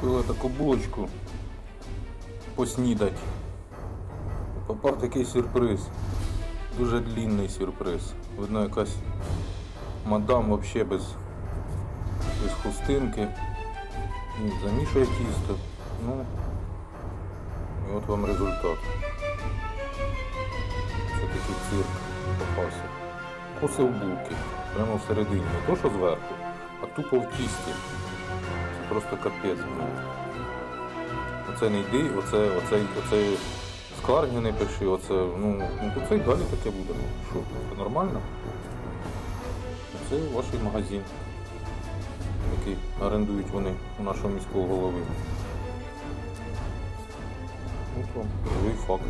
Купила таку булочку поснідать. Попав такий сюрприз. Дуже длінний сюрприз. Видно якась мадам взагалі без, без хустинки. І замішує тісто. Ну, і от вам результат. Це такий цирк попався. Кусив булки. Прямо всередині. Не то, що зверху, а тупо в тісті. Просто капець. Оце не йди, оце, оце, оце скарги не пиши, оце, ну, ну то це й далі таке буде. Ну, Що, це нормально? Це ваш магазин, який орендують вони у нашого міського голови. От вам живий факт.